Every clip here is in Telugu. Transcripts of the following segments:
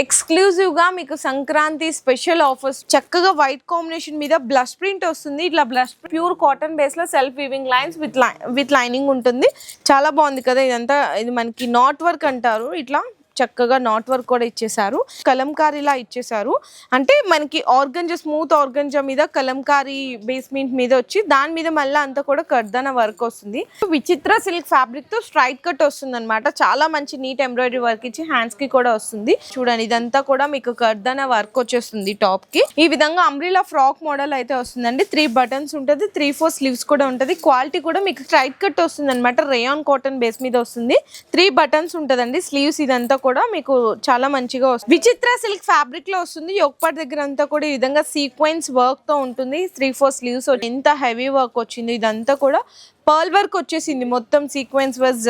ఎక్స్క్లూజివ్గా మీకు సంక్రాంతి స్పెషల్ ఆఫర్స్ చక్కగా వైట్ కాంబినేషన్ మీద బ్లష్ ప్రింట్ వస్తుంది. ఇట్లా బ్లష్ ప్యూర్ కాటన్ బేస్లో self weaving lines with with lining ఉంటుంది. చాలా బాగుంది కదా ఇదంతా. ఇది మనకి నాట్ వర్క్ అంటారు. ఇట్లా చక్కగా నాట్ వర్క్ కూడా ఇచ్చేసారు కలంకారీలా ఇచ్చేసారు అంటే మనకి ఆర్గంజా స్మూత్ ఆర్గంజా మీద కలంకారీ బేస్మెంట్ మీద వచ్చి దాని మీద మళ్ళీ అంతా కూడా కర్దన వర్క్ వస్తుంది. విచిత్ర సిల్క్ ఫ్యాబ్రిక్తో స్ట్రైట్ కట్ వస్తుంది అనమాట చాలా మంచి నీట్ ఎంబ్రాయిడరీ వర్క్ ఇచ్చి హ్యాండ్స్కి కూడా వస్తుంది. చూడండి ఇదంతా కూడా మీకు కర్దన వర్క్ వచ్చేస్తుంది టాప్కి. ఈ విధంగా అంబ్రిలా ఫ్రాక్ మోడల్ అయితే వస్తుందండి. త్రీ బటన్స్ ఉంటుంది త్రీ ఫోర్ స్లీవ్స్ కూడా ఉంటుంది. క్వాలిటీ కూడా మీకు స్ట్రైట్ కట్ వస్తుంది అనమాట రేయాన్ కాటన్ బేస్ మీద వస్తుంది. త్రీ బటన్స్ ఉంటుందండి. స్లీవ్స్ ఇదంతా కూడా మీకు చాలా మంచిగా వస్తుంది. విచిత్ర సిల్క్ ఫ్యాబ్రిక్లో వస్తుంది. యొక్పాటి దగ్గర అంతా కూడా ఈ విధంగా సీక్వెన్స్ వర్క్తో ఉంటుంది. త్రీ ఫోర్ స్లీవ్స్ ఎంత హెవీ వర్క్ వచ్చింది. ఇదంతా కూడా పర్ల్ వర్క్ వచ్చేసింది. మొత్తం సీక్వెన్స్ వర్క్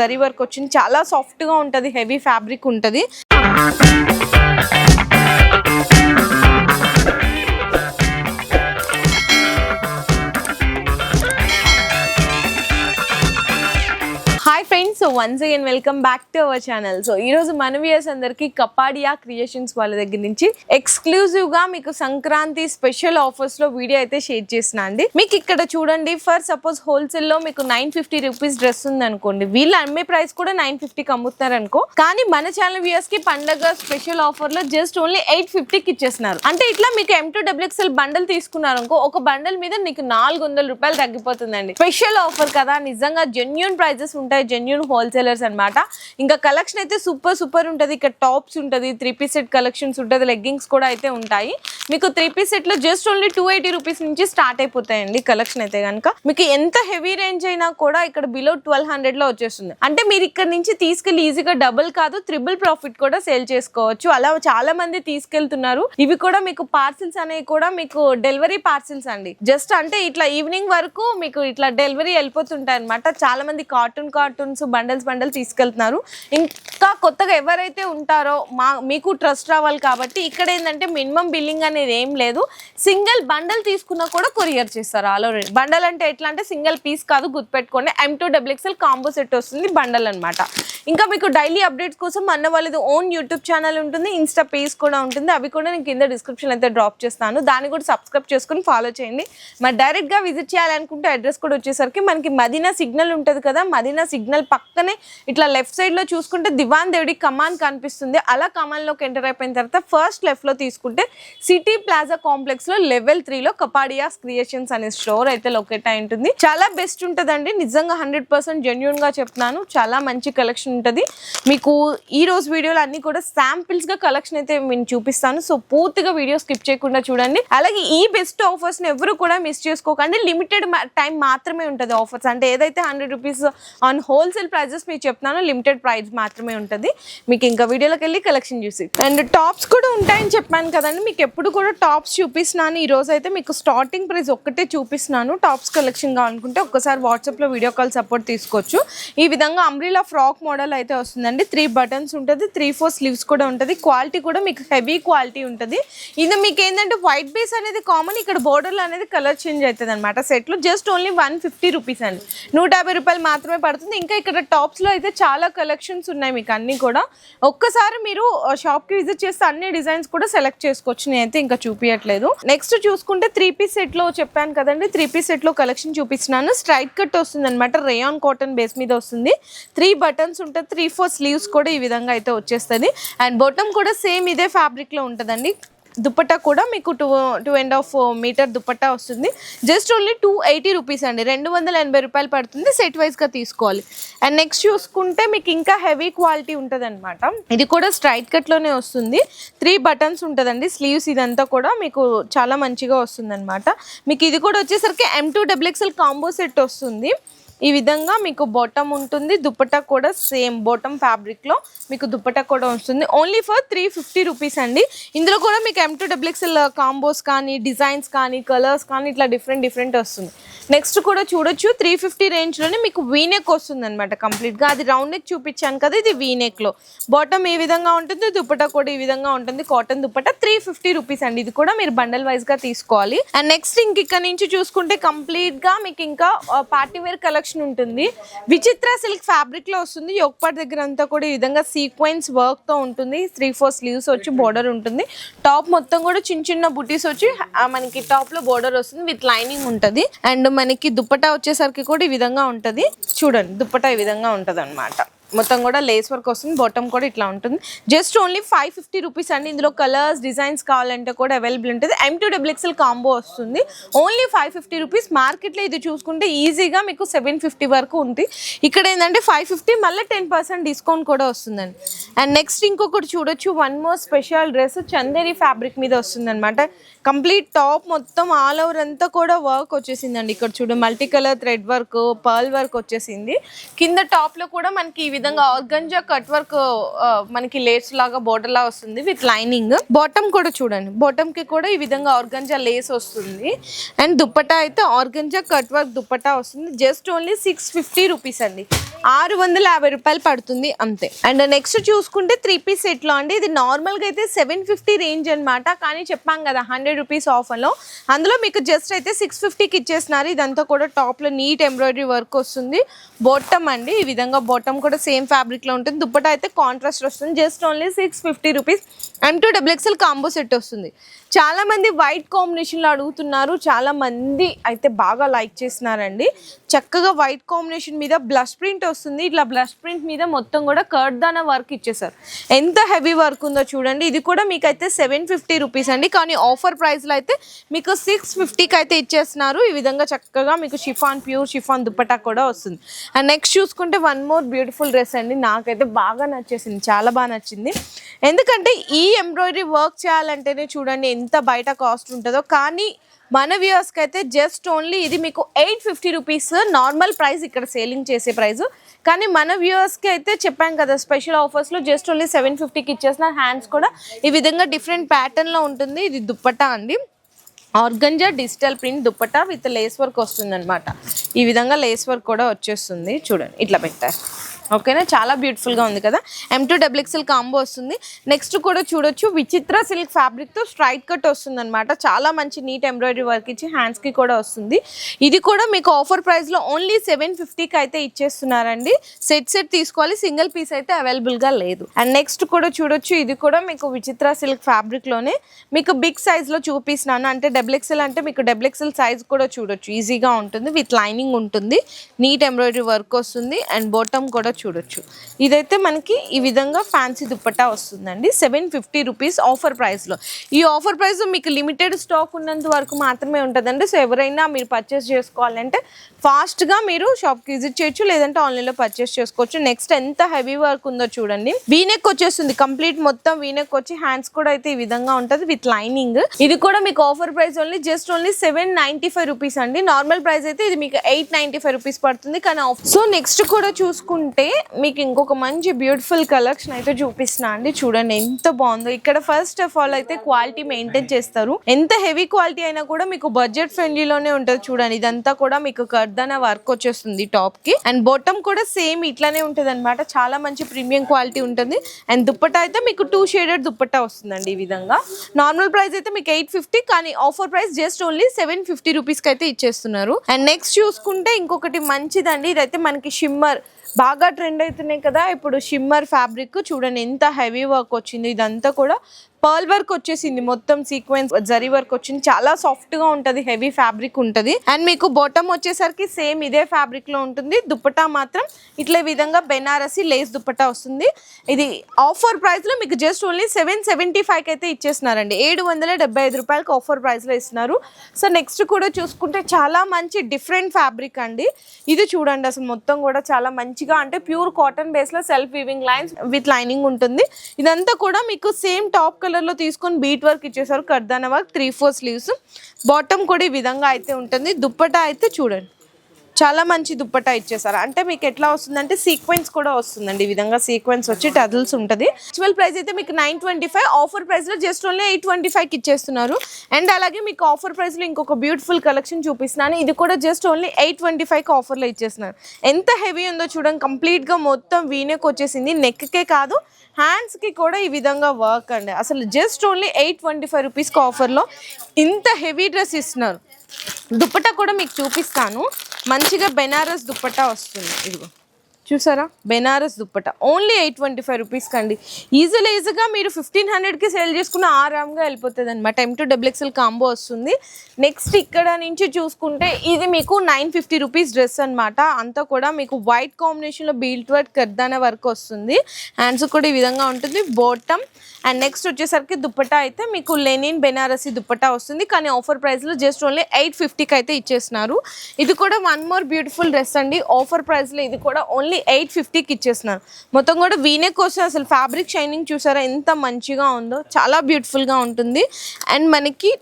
జరీ వర్క్ వచ్చింది. చాలా సాఫ్ట్గా ఉంటది. హెవీ ఫ్యాబ్రిక్ ఉంటది. Once again welcome back to our channel so ఈ రోజు మన వ్యూయర్స్ అందరికి కపాడియా క్రియేషన్స్ వాళ్ళ దగ్గర నుంచి ఎక్స్క్లూజివ్గా మీకు సంక్రాంతి స్పెషల్ ఆఫర్స్లో వీడియో అయితే షేర్ చేసిన అండి. మీకు ఇక్కడ చూడండి ఫర్ సపోజ్ హోల్సేల్లో మీకు నైన్ ఫిఫ్టీ రూపీస్ డ్రెస్ ఉంది అనుకోండి వీళ్ళు అమ్మే ప్రైస్ కూడా నైన్ ఫిఫ్టీకి అమ్ముతున్నారు అనుకో కానీ మన ఛానల్ వ్యూయర్స్కి పండగ స్పెషల్ ఆఫర్లో జస్ట్ ఓన్లీ ఎయిట్ ఫిఫ్టీకి ఇచ్చేస్తున్నారు. అంటే ఇట్లా మీకు ఎం టూ డబ్ల్యూఎక్స్ఎల్ బండల్ తీసుకున్నారు అనుకో ఒక బండల్ మీద మీకు నాలుగు వందల రూపాయలు తగ్గిపోతుందండి. స్పెషల్ ఆఫర్ కదా నిజంగా జెన్యున్ ప్రైజెస్ ఉంటాయి జెన్యున్ హోల్సేలర్స్ అన్నమాట. ఇంకా కలెక్షన్ అయితే సూపర్ సూపర్ ఉంటుంది. ఇక్కడ టాప్స్ ఉంటుంది త్రీ పీస్ సెట్ కలెక్షన్స్ ఉంటుంది లెగ్గింగ్స్ కూడా అయితే ఉంటాయి. మీకు త్రీ పీస్ సెట్లో just only two eighty rupees నుంచి స్టార్ట్ అయిపోతాయండి కలెక్షన్ అయితే కనుక మీకు ఎంత హెవీ రేంజ్ అయినా కూడా ఇక్కడ బిలో ట్వెల్వ్ హండ్రెడ్లో వచ్చేస్తుంది. అంటే మీరు ఇక్కడ నుంచి తీసుకెళ్ళి ఈజీగా డబుల్ కాదు త్రిబుల్ ప్రాఫిట్ కూడా సేల్ చేసుకోవచ్చు. అలా చాలా మంది తీసుకెళ్తున్నారు. ఇవి కూడా మీకు పార్సిల్స్ అనేవి కూడా మీకు డెలివరీ పార్సిల్స్ అండి. జస్ట్ అంటే ఇట్లా ఈవినింగ్ వరకు మీకు ఇట్లా డెలివరీ వెళ్ళిపోతుంటాయి అనమాట చాలా మంది కార్టూన్ కార్టూన్స్ బండల్స్ బండల్స్ తీసుకెళ్తున్నారు. ఇంకా కొత్తగా ఎవరైతే ఉంటారో మా మీకు ట్రస్ట్ రావాలి కాబట్టి ఇక్కడ ఏంటంటే మినిమం బిల్లింగ్ అనేది ఏం లేదు. సింగిల్ బండల్ తీసుకున్నా కూడా కొరియర్ చేస్తారు ఆల్రెడీ బండల్ అంటే ఎట్లా అంటే సింగిల్ పీస్ కాదు గుర్తుపెట్టుకోండి. M to W XL combo set వస్తుంది బండల్ అన్నమాట. ఇంకా మీకు డైలీ అప్డేట్స్ కోసం అన్న వాళ్ళది ఓన్ యూట్యూబ్ ఛానల్ ఉంటుంది. ఇన్స్టా పేజ్ కూడా ఉంటుంది. అవి కూడా నేను కింద డిస్క్రిప్షన్ అయితే డ్రాప్ చేస్తాను. దాన్ని కూడా సబ్స్క్రైబ్ చేసుకుని ఫాలో చేయండి. మరి డైరెక్ట్గా విజిట్ చేయాలనుకుంటే అడ్రస్ కూడా వచ్చేసరికి మనకి మదీనా సిగ్నల్ ఉంటుంది కదా. మదీనా సిగ్నల్ పక్కనే ఇట్లా లెఫ్ట్ సైడ్లో చూసుకుంటే దివాన్ దేవుడి కమాన్ కనిపిస్తుంది. అలా కమాన్లోకి ఎంటర్ అయిపోయిన తర్వాత ఫస్ట్ లెఫ్ట్లో తీసుకుంటే సిటీ ప్లాజా కాంప్లెక్స్లో లెవెల్ త్రీలో కపాడియాస్ క్రియేషన్స్ అనే స్టోర్ అయితే లొకేట్ అయి ఉంటుంది. చాలా బెస్ట్ ఉంటుందండి. నిజంగా హండ్రెడ్ పర్సెంట్ జెన్యున్గా చెప్తున్నాను. చాలా మంచి కలెక్షన్ ఉంటుంది. మీకు ఈ రోజు వీడియోలు అన్ని కూడా శాంపిల్స్గా కలెక్షన్ అయితే నేను చూపిస్తాను. సో పూర్తిగా వీడియో స్కిప్ చేయకుండా చూడండి. అలాగే ఈ బెస్ట్ ఆఫర్స్ ఎవరు కూడా మిస్ చేసుకోకండి. లిమిటెడ్ టైం మాత్రమే ఉంటుంది ఆఫర్స్ అంటే ఏదైతే hundred rupees on wholesale prices మీకు చెప్తున్నాను లిమిటెడ్ ప్రైస్ మాత్రమే ఉంటుంది. మీకు ఇంకా వీడియోలోకి వెళ్ళి కలెక్షన్ చూసి. అండ్ టాప్స్ కూడా ఉంటాయని చెప్పాను కదండి. మీకు ఎప్పుడు కూడా టాప్స్ చూపిస్తున్నాను. ఈరోజు అయితే మీకు స్టార్టింగ్ ప్రైస్ ఒక్కటే చూపిస్తున్నాను. టాప్స్ కలెక్షన్ కావాలనుకుంటే ఒక్కసారి వాట్సాప్లో వీడియో కాల్ సపోర్ట్ తీసుకోవచ్చు. ఈ విధంగా అంబ్రిలా ఫ్రాక్ మోడల్ అయితే వస్తుందండి. త్రీ బటన్స్ ఉంటుంది త్రీ ఫోర్ స్లీవ్స్ కూడా ఉంటుంది. క్వాలిటీ కూడా మీకు హెవీ క్వాలిటీ ఉంటుంది. ఇది మీకు ఏంటంటే వైట్ బేస్ అనేది కామన్ ఇక్కడ బోర్డర్లో అనేది కలర్ చేంజ్ అవుతుంది అనమాట సెట్లో just only one fifty rupees అండి. నూట యాభై రూపాయలు మాత్రమే పడుతుంది. ఇంకా ఇక్కడ టాప్స్లో అయితే చాలా కలెక్షన్స్ ఉన్నాయి మీకు అన్నీ కూడా. ఒక్కసారి మీరు షాప్కి విజిట్ చేస్తే అన్ని డిజైన్స్ కూడా సెలెక్ట్ చేసుకోవచ్చు. నేనైతే ఇంకా చూపించట్లేదు నెక్స్ట్ చూసుకుంటే త్రీ పీస్ సెట్లో చెప్పాను కదండి. త్రీ పీస్ సెట్లో కలెక్షన్ చూపిస్తున్నాను. స్ట్రైట్ కట్ వస్తుంది అనమాట రేయాన్ కాటన్ బేస్ మీద వస్తుంది. త్రీ బటన్స్ ఉంటుంది త్రీ ఫోర్ స్లీవ్స్ కూడా ఈ విధంగా అయితే వచ్చేస్తుంది. అండ్ బొటమ్ కూడా సేమ్ ఇదే ఫ్యాబ్రిక్లో ఉంటుందండి. దుపట్టా కూడా మీకు two two and half meter dupatta వస్తుంది. Just only two eighty rupees అండి. రెండు వందల ఎనభై రూపాయలు పడుతుంది. సెట్ వైజ్గా తీసుకోవాలి. అండ్ నెక్స్ట్ చూసుకుంటే మీకు ఇంకా హెవీ క్వాలిటీ ఉంటుంది అనమాట ఇది కూడా స్ట్రైట్ కట్లోనే వస్తుంది. త్రీ బటన్స్ ఉంటుందండి. స్లీవ్స్ ఇదంతా కూడా మీకు చాలా మంచిగా వస్తుంది అనమాట మీకు ఇది కూడా వచ్చేసరికి M to W XL combo set వస్తుంది. ఈ విధంగా మీకు బాటమ్ ఉంటుంది దుప్పట కూడా సేమ్ బాటమ్ ఫ్యాబ్రిక్లో మీకు దుప్పట కూడా వస్తుంది. Only for three fifty rupees అండి. ఇందులో కూడా మీకు M to W XL combos కానీ డిజైన్స్ కానీ కలర్స్ కానీ ఇట్లా డిఫరెంట్ డిఫరెంట్ వస్తుంది. నెక్స్ట్ కూడా చూడొచ్చు. త్రీ ఫిఫ్టీ రేంజ్లోనే మీకు వీనెక్ వస్తుంది అనమాట కంప్లీట్గా అది రౌండ్ నెక్ చూపించాను కదా ఇది వీనెక్లో బాటమ్ ఏ విధంగా ఉంటుంది దుప్పట కూడా ఈ విధంగా ఉంటుంది. Cotton dupatta three fifty rupees అండి. ఇది కూడా మీరు బండల్ వైజ్గా తీసుకోవాలి. అండ్ నెక్స్ట్ ఇంక ఇక్కడ నుంచి చూసుకుంటే కంప్లీట్గా మీకు ఇంకా పార్టీ వేర్ కలెక్షన్ కలెక్షన్ ఉంటుంది. విచిత్ర సిల్క్ ఫ్యాబ్రిక్లో వస్తుంది. యొక్కపాటి దగ్గర అంతా కూడా ఈ విధంగా సీక్వెన్స్ వర్క్తో ఉంటుంది. త్రీ ఫోర్ స్లీవ్స్ వచ్చి బోర్డర్ ఉంటుంది. టాప్ మొత్తం కూడా చిన్న చిన్న బుటీస్ వచ్చి మనకి టాప్లో బోర్డర్ వస్తుంది. విత్ లైనింగ్ ఉంటుంది. అండ్ మనకి దుప్పటా వచ్చేసరికి కూడా ఈ విధంగా ఉంటుంది. చూడండి దుప్పటా ఈ విధంగా ఉంటది మొత్తం కూడా లేస్ వర్క్ వస్తుంది బాటమ్ కూడా ఇట్లా ఉంటుంది. Just only five fifty rupees అండి. ఇందులో కలర్స్ డిజైన్స్ కావాలంటే కూడా అవైలబుల్ ఉంటుంది. M to W XL combo వస్తుంది. ఓన్లీ ఫైవ్ ఫిఫ్టీ రూపీస్ మార్కెట్లో ఇది చూసుకుంటే ఈజీగా మీకు సెవెన్ ఫిఫ్టీ వరకు ఉంది ఇక్కడ ఏంటంటే ఫైవ్ ఫిఫ్టీ మళ్ళీ టెన్ పర్సెంట్ డిస్కౌంట్ కూడా వస్తుందండి. అండ్ నెక్స్ట్ ఇంకొకటి చూడొచ్చు. One more special dress Chanderi fabric మీద వస్తుందన్నమాట. కంప్లీట్ టాప్ మొత్తం ఆల్ ఓవర్ అంతా కూడా వర్క్ వచ్చేసిందండి. ఇక్కడ చూడు multi colour thread work pearl work వచ్చేసింది. కింద టాప్లో కూడా మనకి విధంగా ఆర్గంజా కట్ వర్క్ మనకి లేస్ లాగా బోర్డర్ లా వస్తుంది విత్ లైనింగ్ బాటమ్ కూడా చూడండి. బాటమ్కి కూడా ఈ విధంగా ఆర్గంజా లేస్ వస్తుంది. అండ్ దుప్పటా అయితే ఆర్గంజా కట్ వర్క్ దుప్పటా వస్తుంది. Just only six fifty rupees అండి. ఆరు వందల యాభై రూపాయలు పడుతుంది అంతే. అండ్ నెక్స్ట్ చూసుకుంటే త్రీ పీస్ సెట్లో అండి. ఇది నార్మల్గా అయితే సెవెన్ ఫిఫ్టీ రేంజ్ అనమాట కానీ చెప్పాం కదా హండ్రెడ్ రూపీస్ ఆఫర్లో అందులో మీకు జస్ట్ అయితే సిక్స్ ఫిఫ్టీకి ఇచ్చేస్తున్నారు. ఇదంతా కూడా టాప్లో నీట్ ఎంబ్రాయిడరీ వర్క్ వస్తుంది. బొట్టమ్ అండి. ఈ విధంగా బొట్టమ్ కూడా సేమ్ ఫ్యాబ్రిక్లో ఉంటుంది. దుప్పట అయితే కాంట్రాస్ట్ వస్తుంది. Just only six fifty rupees. M to double XL combo set వస్తుంది. చాలా మంది వైట్ కాంబినేషన్లో అడుగుతున్నారు. చాలా మంది అయితే బాగా లైక్ చేస్తున్నారండి. చక్కగా వైట్ కాంబినేషన్ మీద బ్లష్ ప్రింట్ వస్తుంది. ఇట్లా బ్లష్ ప్రింట్ మీద మొత్తం కూడా కర్దాన వర్క్ ఇచ్చేసారు ఎంత హెవీ వర్క్ ఉందో చూడండి. ఇది కూడా మీకు అయితే సెవెన్ ఫిఫ్టీ రూపీస్ అండి. కానీ ఆఫర్ ప్రైస్లో అయితే మీకు సిక్స్ ఫిఫ్టీకి అయితే ఇచ్చేస్తున్నారు. ఈ విధంగా చక్కగా మీకు షిఫాన్ ప్యూర్ షిఫాన్ దుప్పటా కూడా వస్తుంది. అండ్ నెక్స్ట్ చూసుకుంటే వన్ మోర్ బ్యూటిఫుల్ డ్రెస్ అండి. నాకైతే బాగా నచ్చేసింది. చాలా బాగా నచ్చింది. ఎందుకంటే ఈ ఎంబ్రాయిడరీ వర్క్ చేయాలంటేనే చూడండి ఎంత బయట కాస్ట్ ఉంటుందో. కానీ మన వ్యూవర్స్కి అయితే జస్ట్ ఓన్లీ ఇది మీకు eight fifty rupees normal price ఇక్కడ సేలింగ్ చేసే ప్రైస్ కానీ మన వ్యూవర్స్కి అయితే చెప్పాం కదా స్పెషల్ ఆఫర్స్లో జస్ట్ ఓన్లీ సెవెన్ ఫిఫ్టీకి ఇచ్చేసిన హ్యాండ్స్ కూడా ఈ విధంగా డిఫరెంట్ ప్యాటర్న్లో ఉంటుంది. ఇది దుప్పటా అండి. Organza digital print dupatta with lace work వస్తుంది ఈ విధంగా లేస్ వర్క్ కూడా వచ్చేస్తుంది. చూడండి ఇట్లా పెట్టారు. ఓకేనా? చాలా బ్యూటిఫుల్గా ఉంది కదా? ఎం టూ డబుల్ కాంబో వస్తుంది. నెక్స్ట్ కూడా చూడొచ్చు. విచిత్ర సిల్క్ ఫ్యాబ్రిక్తో స్ట్రైట్ కట్ వస్తుంది అనమాట చాలా మంచి నీట్ ఎంబ్రాయిడరీ వర్క్ ఇచ్చి హ్యాండ్స్కి కూడా వస్తుంది. ఇది కూడా మీకు ఆఫర్ ప్రైస్లో ఓన్లీ సెవెన్ ఫిఫ్టీకి అయితే ఇచ్చేస్తున్నారండి. సెట్ సెట్ తీసుకోవాలి. సింగిల్ పీస్ అయితే అవైలబుల్గా లేదు. అండ్ నెక్స్ట్ కూడా చూడొచ్చు. ఇది కూడా మీకు విచిత్ర సిల్క్ ఫ్యాబ్రిక్లోనే మీకు బిగ్ సైజ్లో చూపిస్తున్నాను. అంటే డబుల్ అంటే మీకు డబుల్ సైజ్ కూడా చూడొచ్చు. ఈజీగా ఉంటుంది. విత్ లైనింగ్ ఉంటుంది. నీట్ ఎంబ్రాయిడరీ వర్క్ వస్తుంది. అండ్ బాటమ్ కూడా చూడొచ్చు. ఇదైతే మనకి ఈ విధంగా ఫ్యాన్సీ దుప్పట్టా వస్తుందండి. సెవెన్ ఫిఫ్టీ రూపీస్ ఆఫర్ ప్రైస్లో ఈ ఆఫర్ ప్రైస్ మీకు లిమిటెడ్ స్టాక్ ఉన్నంత వరకు మాత్రమే ఉంటుందండి. సో ఎవరైనా మీరు పర్చేస్ చేసుకోవాలంటే ఫాస్ట్గా మీరు షాప్కి విజిట్ చేయొచ్చు లేదంటే ఆన్లైన్లో పర్చేస్ చేసుకోవచ్చు. నెక్స్ట్ ఎంత హెవీ వర్క్ ఉందో చూడండి. వీనెక్ వచ్చేస్తుంది. కంప్లీట్ మొత్తం వీనెక్ వచ్చి హ్యాండ్స్ కూడా అయితే ఈ విధంగా ఉంటుంది విత్ లైనింగ్. ఇది కూడా మీకు offer price only just only seven ninety five rupees అండి. నార్మల్ ప్రైస్ అయితే ఇది మీకు ఎయిట్ నైన్టీ ఫైవ్ రూపీస్ పడుతుంది కానీ ఆఫ్ సో నెక్స్ట్ కూడా చూసుకుంటే మీకు ఇంకొక మంచి బ్యూటిఫుల్ కలెక్షన్ అయితే చూపిస్తున్నా అండి. చూడండి ఎంత బాగుందో. ఇక్కడ ఫస్ట్ ఆఫ్ ఆల్ అయితే క్వాలిటీ మెయింటైన్ చేస్తారు. ఎంత హెవీ క్వాలిటీ అయినా కూడా మీకు బడ్జెట్ ఫ్రెండ్లీలోనే ఉంటుంది చూడండి. ఇదంతా కూడా మీకు కర్దన వర్క్ వచ్చేస్తుంది టాప్కి. అండ్ బాటమ్ కూడా సేమ్ ఇట్లానే ఉంటుంది అనమాట చాలా మంచి ప్రీమియం క్వాలిటీ ఉంటుంది. అండ్ దుప్పట్టా అయితే మీకు టూ షేడెడ్ దుప్పట్టా వస్తుందండి ఈ విధంగా. నార్మల్ ప్రైస్ అయితే మీకు ఎయిట్ ఫిఫ్టీ కానీ offer price just only seven fifty రూపీస్కి అయితే ఇచ్చేస్తున్నారు. అండ్ నెక్స్ట్ చూసుకుంటే ఇంకొకటి మంచిదండి. ఇదైతే మనకి షిమ్మర్ బాగా ట్రెండ్ అవుతున్నాయి కదా. ఇప్పుడు షిమ్మర్ ఫ్యాబ్రిక్ చూడండి ఎంత హెవీ వర్క్ వచ్చింది ఇదంతా కూడా. పర్ల్ వర్క్ వచ్చేసింది. మొత్తం సీక్వెన్స్ జరీ వర్క్ వచ్చింది. చాలా సాఫ్ట్గా ఉంటది హెవీ ఫ్యాబ్రిక్ ఉంటది. అండ్ మీకు బాటమ్ వచ్చేసరికి సేమ్ ఇదే ఫ్యాబ్రిక్లో ఉంటుంది. దుప్పటా మాత్రం ఇట్లే విధంగా బెనారసి లేస్ దుప్పటా వస్తుంది. ఇది ఆఫర్ ప్రైస్లో మీకు just only seven seventy five అయితే ఇచ్చేస్తున్నారండి. ఏడు వందల డెబ్బై ఐదు రూపాయలకి ఆఫర్ ప్రైస్లో ఇస్తున్నారు. సో నెక్స్ట్ కూడా చూసుకుంటే చాలా మంచి డిఫరెంట్ ఫ్యాబ్రిక్ అండి. ఇది చూడండి అసలు మొత్తం కూడా చాలా మంచిగా అంటే ప్యూర్ కాటన్ బేస్లో self weaving lines with lining ఉంటుంది. ఇదంతా కూడా మీకు సేమ్ టాప్ కలర్లో తీసుకొని బీట్ వర్క్ ఇచ్చేసారు. కర్దాన work three four sleeves bottom కూడా ఈ విధంగా అయితే ఉంటుంది. దుప్పటా అయితే చూడండి. చాలా మంచి దుప్పటా ఇచ్చేసారు. అంటే మీకు ఎట్లా వస్తుందంటే సీక్వెన్స్ కూడా వస్తుందండి. ఈ విధంగా సీక్వెన్స్ వచ్చి టదల్స్ ఉంటుంది. యాక్చువల్ ప్రైస్ అయితే మీకు నైన్ ట్వంటీ ఫైవ్ ఆఫర్ ప్రైస్లో జస్ట్ ఓన్లీ ఎయిట్ ట్వంటీ ఫైవ్కి ఇచ్చేస్తున్నారు. అండ్ అలాగే మీకు ఆఫర్ ప్రైస్లో ఇంకొక బ్యూటిఫుల్ కలెక్షన్ చూపిస్తున్నాను. ఇది కూడా జస్ట్ ఓన్లీ ఎయిట్ ట్వంటీ ఫైవ్కి ఆఫర్లో ఇచ్చేస్తున్నారు. ఎంత హెవీ ఉందో చూడండి. కంప్లీట్గా మొత్తం వీనెక్ వచ్చేసింది. నెక్కే కాదు. హ్యాండ్స్కి కూడా ఈ విధంగా వర్క్ అండి. అసలు just only eight twenty five రూపీస్కి ఆఫర్లో ఇంత హెవీ డ్రెస్ ఇస్తున్నారు. దుప్పటా కూడా మీకు చూపిస్తాను. మంచిగా బెనారస్ దుప్పట్టా వస్తుంది. ఇదిగో. చూసారా? Banaras dupatta. Only eight twenty five rupees కండి. ఈజీలో ఈజీగా మీరు ఫిఫ్టీన్ హండ్రెడ్కి సేల్ చేసుకున్న ఆరామ్గా వెళ్ళిపోతుంది అనమాట M to W XL combo వస్తుంది. నెక్స్ట్ ఇక్కడ నుంచి చూసుకుంటే ఇది మీకు నైన్ ఫిఫ్టీ రూపీస్ డ్రెస్ అనమాట అంతా కూడా మీకు వైట్ కాంబినేషన్లో బీల్ట్ వర్క్ కర్దాన వర్క్ వస్తుంది. హ్యాండ్స్ కూడా ఈ విధంగా ఉంటుంది. బాటమ్ అండ్ నెక్స్ట్ వచ్చేసరికి దుప్పటా అయితే మీకు లెనిన్ బెనారసి దుప్పటా వస్తుంది. కానీ ఆఫర్ ప్రైస్లో జస్ట్ ఓన్లీ ఎయిట్ ఫిఫ్టీకి అయితే ఇచ్చేస్తున్నారు. ఇది కూడా వన్ మోర్ బ్యూటిఫుల్ డ్రెస్ అండి. ఆఫర్ ప్రైస్లో ఇది కూడా ఓన్లీ ఎయిట్ ఫిఫ్టీకి ఇచ్చేసినాను మొత్తం కూడా వీనెక్ వస్తే అసలు ఫ్యాబ్రిక్ షైనింగ్ చూసారా? ఎంత మంచిగా ఉందో. చాలా బ్యూటిఫుల్గా ఉంటుంది. అండ్ మనకి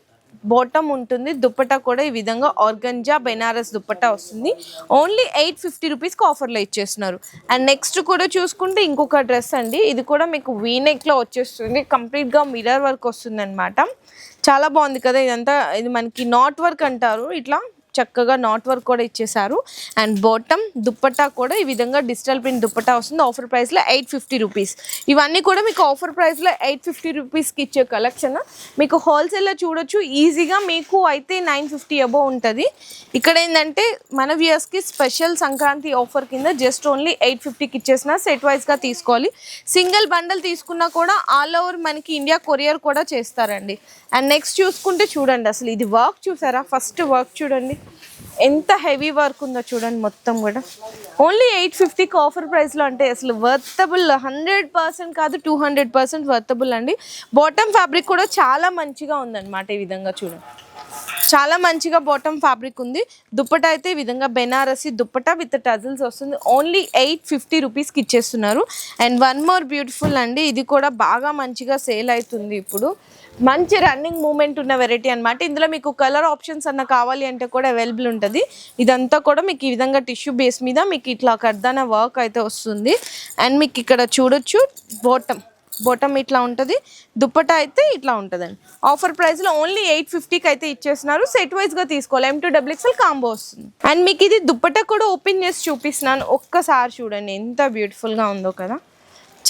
బాటమ్ ఉంటుంది. దుప్పటా కూడా ఈ విధంగా ఆర్గంజా బెనారస్ దుప్పటా వస్తుంది. ఓన్లీ ఎయిట్ ఫిఫ్టీ రూపీస్కి ఆఫర్లో ఇచ్చేస్తున్నారు. అండ్ నెక్స్ట్ కూడా చూసుకుంటే ఇంకొక డ్రెస్ అండి. ఇది కూడా మీకు వీనెక్లో వచ్చేస్తుంది. కంప్లీట్గా మిర్రర్ వర్క్ వస్తుంది అనమాట చాలా బాగుంది కదా ఇదంతా. ఇది మనకి నాట్ వర్క్ అంటారు. ఇట్లా చక్కగా నాట్ వర్క్ కూడా ఇచ్చేసారు అండ్ బాటమ్ దుప్పట్టా కూడా ఈ విధంగా డిజిటల్ ప్రింట్ దుప్పట్టా వస్తుంది. ఆఫర్ ప్రైస్లో ఎయిట్ ఫిఫ్టీ రూపీస్ ఇవన్నీ కూడా మీకు ఆఫర్ ప్రైస్లో ఎయిట్ ఫిఫ్టీ రూపీస్కి ఇచ్చే కలెక్షన్ మీకు హోల్సేల్లో చూడొచ్చు. ఈజీగా మీకు అయితే నైన్ ఫిఫ్టీ అబోవ్ ఉంటుంది. ఇక్కడ ఏంటంటే మన వ్యూయర్స్కి స్పెషల్ సంక్రాంతి ఆఫర్ కింద జస్ట్ ఓన్లీ ఎయిట్ ఫిఫ్టీకి ఇచ్చేసిన సెట్ వైజ్గా తీసుకోవాలి. సింగిల్ బండల్ తీసుకున్నా కూడా ఆల్ ఓవర్ మనకి ఇండియా కొరియర్ కూడా చేస్తారండి. అండ్ నెక్స్ట్ చూసుకుంటే చూడండి అసలు ఇది వర్క్ చూసారా? ఫస్ట్ వర్క్ చూడండి. ఎంత హెవీ వర్క్ ఉందో చూడండి మొత్తం కూడా. ఓన్లీ ఎయిట్ ఫిఫ్టీకి ఆఫర్ ప్రైస్లో అంటే అసలు వర్తబుల్ హండ్రెడ్ పర్సెంట్ కాదు టూ హండ్రెడ్ పర్సెంట్ వర్తబుల్ అండి. బాటమ్ ఫ్యాబ్రిక్ కూడా చాలా మంచిగా ఉందన్నమాట ఈ విధంగా చూడండి. చాలా మంచిగా బాటమ్ ఫ్యాబ్రిక్ ఉంది. దుప్పట అయితే ఈ విధంగా బెనారసి దుప్పట విత్ టజిల్స్ వస్తుంది. ఓన్లీ ఎయిట్ ఫిఫ్టీ రూపీస్కి ఇచ్చేస్తున్నారు. అండ్ వన్ మోర్ బ్యూటిఫుల్ అండి. ఇది కూడా బాగా మంచిగా సేల్ అవుతుంది ఇప్పుడు. మంచి రన్నింగ్ మూమెంట్ ఉన్న వెరైటీ అనమాట ఇందులో మీకు కలర్ ఆప్షన్స్ అన్న కావాలి అంటే కూడా అవైలబుల్ ఉంటుంది. ఇదంతా కూడా మీకు ఈ విధంగా టిష్యూ బేస్ మీద మీకు ఇట్లా కర్దాన వర్క్ అయితే వస్తుంది. అండ్ మీకు ఇక్కడ చూడొచ్చు బాటమ్ బొటమ్ ఇట్లా ఉంటుంది దుప్పటా అయితే ఇట్లా ఉంటుందండి. ఆఫర్ ప్రైస్లో ఓన్లీ ఎయిట్ ఫిఫ్టీకి అయితే ఇచ్చేస్తున్నారు. సెట్ వైజ్గా తీసుకోవాలి. M to WXL XL combo వస్తుంది. అండ్ మీకు ఇది దుప్పట కూడా ఓపెన్ చేసి చూపిస్తున్నాను. ఒక్కసారి చూడండి ఎంత బ్యూటిఫుల్గా ఉందో కదా.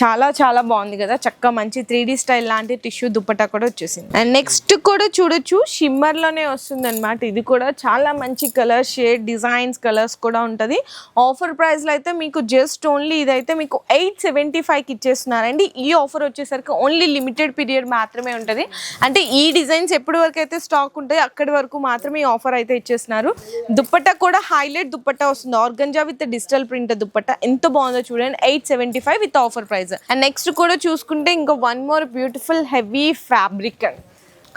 చాలా చాలా బాగుంది కదా. చక్క మంచి త్రీ స్టైల్ లాంటి టిష్యూ దుప్పటా కూడా వచ్చేసింది. అండ్ నెక్స్ట్ కూడా చూడొచ్చు షిమ్మర్లోనే వస్తుంది అనమాట ఇది కూడా చాలా మంచి కలర్ షేడ్ డిజైన్స్ కలర్స్ కూడా ఉంటుంది. ఆఫర్ ప్రైస్లో అయితే మీకు జస్ట్ ఓన్లీ ఇదైతే మీకు ఎయిట్ సెవెంటీ ఫైవ్కి ఇచ్చేస్తున్నారండి. ఈ ఆఫర్ వచ్చేసరికి ఓన్లీ లిమిటెడ్ పీరియడ్ మాత్రమే ఉంటుంది. అంటే ఈ డిజైన్స్ ఎప్పటి వరకు అయితే స్టాక్ ఉంటాయి అక్కడి వరకు మాత్రమే ఈ ఆఫర్ అయితే ఇచ్చేస్తున్నారు. దుప్పట్ట కూడా హైలైట్ దుప్పట్ట వస్తుంది. Organza with digital print dupatta ఎంత బాగుందో చూడండి. Eight seventy five with offer price. And next కూడా చూసుకుంటే ఇంకా one more beautiful heavy fabric and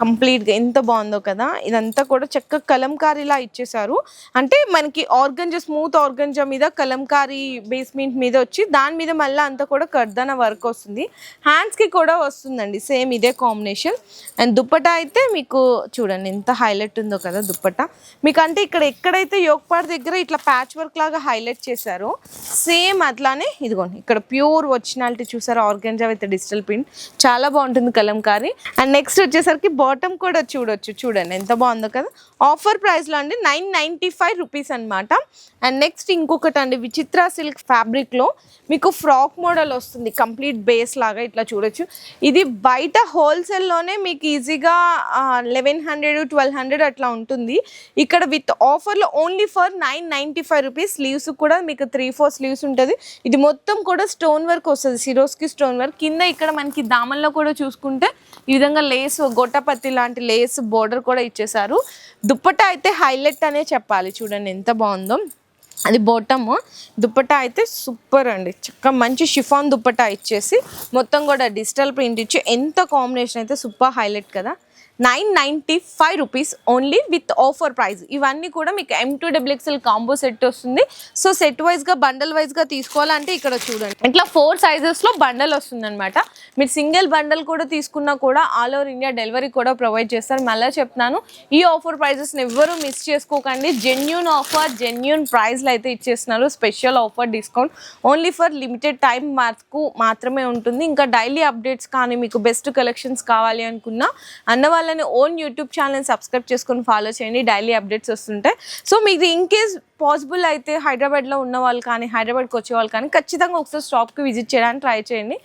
కంప్లీట్గా ఎంత బాగుందో కదా ఇదంతా కూడా చక్కగా కలంకారీలా ఇచ్చేసారు. అంటే మనకి ఆర్గంజా స్మూత్ ఆర్గంజా మీద కలంకారీ బేస్మెంట్ మీద వచ్చి దాని మీద మళ్ళీ అంతా కూడా కర్దన వర్క్ వస్తుంది. హ్యాండ్స్కి కూడా వస్తుందండి సేమ్ ఇదే కాంబినేషన్. అండ్ దుప్పట అయితే మీకు చూడండి ఎంత హైలైట్ ఉందో కదా దుప్పట. మీకు అంటే ఇక్కడ ఎక్కడైతే యోగపాడ్ దగ్గర ఇట్లా ప్యాచ్ వర్క్ లాగా హైలైట్ చేశారో సేమ్ అట్లానే ఇదిగోండి ఇక్కడ ప్యూర్ ఒరిజినాలిటీ చూసారు ఆర్గంజా విత్ డిజిటల్ ప్రింట్. చాలా బాగుంటుంది కలంకారీ. అండ్ నెక్స్ట్ వచ్చేసరికి బాటమ్ కూడా చూడొచ్చు. చూడండి ఎంత బాగుందో కదా. ఆఫర్ ప్రైస్లో అండి నైన్ నైంటీ ఫైవ్ రూపీస్ అనమాట అండ్ నెక్స్ట్ ఇంకొకటి అండి విచిత్ర సిల్క్ ఫ్యాబ్రిక్లో మీకు ఫ్రాక్ మోడల్ వస్తుంది. కంప్లీట్ బేస్ లాగా ఇట్లా చూడొచ్చు. ఇది బయట హోల్సేల్లోనే మీకు ఈజీగా లెవెన్ హండ్రెడ్ ట్వెల్వ్ హండ్రెడ్ అట్లా ఉంటుంది. ఇక్కడ విత్ ఆఫర్లో only for nine ninety five rupees sleeves కూడా మీకు త్రీ ఫోర్ స్లీవ్స్ ఉంటుంది. ఇది మొత్తం కూడా స్టోన్ వర్క్ వస్తుంది. సిరోస్కి స్టోన్ వర్క్ కింద ఇక్కడ మనకి దామల్లో కూడా చూసుకుంటే ఈ విధంగా లేస్ గొట్టపత్తి లాంటి లేస్ బోర్డర్ కూడా ఇచ్చేసారు దుప్పట అయితే హైలైట్ అనే చెప్పాలి. చూడండి ఎంత బాగుందో. అది బోటము దుప్పటా అయితే సూపర్ అండి. చక్క మంచి షిఫాన్ దుప్పటా ఇచ్చేసి మొత్తం కూడా డిజిటల్ ప్రింట్ ఇచ్చి ఎంత కాంబినేషన్ అయితే సూపర్ హైలైట్ కదా. Nine ninety five rupees only with offer price ఇవన్నీ కూడా మీకు M to WXL combo set వస్తుంది. సో సెట్ వైజ్గా బండల్ వైజ్గా తీసుకోవాలంటే ఇక్కడ చూడండి. ఇట్లా ఫోర్ సైజెస్లో బండల్ వస్తుందన్నమాట. మీరు సింగిల్ బండల్ కూడా తీసుకున్నా కూడా ఆల్ ఓవర్ ఇండియా డెలివరీ కూడా ప్రొవైడ్ చేస్తారు. మళ్ళీ చెప్తున్నాను ఈ ఆఫర్ ప్రైజెస్ని ఎవ్వరూ మిస్ చేసుకోకండి. జెన్యున్ ఆఫర్ జెన్యున్ ప్రైజ్లు అయితే ఇచ్చేస్తున్నారు. Special offer discount only for limited time వరకు మాత్రమే ఉంటుంది. ఇంకా డైలీ అప్డేట్స్ కానీ మీకు బెస్ట్ కలెక్షన్స్ కావాలి అనుకున్నా అన్న వాళ్ళని ఓన్ యూట్యూబ్ ఛానల్ని సబ్స్క్రైబ్ చేసుకొని ఫాలో చేయండి. డైలీ అప్డేట్స్ వస్తుంటాయి. సో మీకు ఇన్ కేస్ పాసిబుల్ అయితే హైదరాబాద్లో ఉన్న వాళ్ళు కానీ హైదరాబాద్కి వచ్చే వాళ్ళు కానీ ఖచ్చితంగా ఒకసారి షాప్కి విజిట్ చేయడానికి ట్రై చేయండి.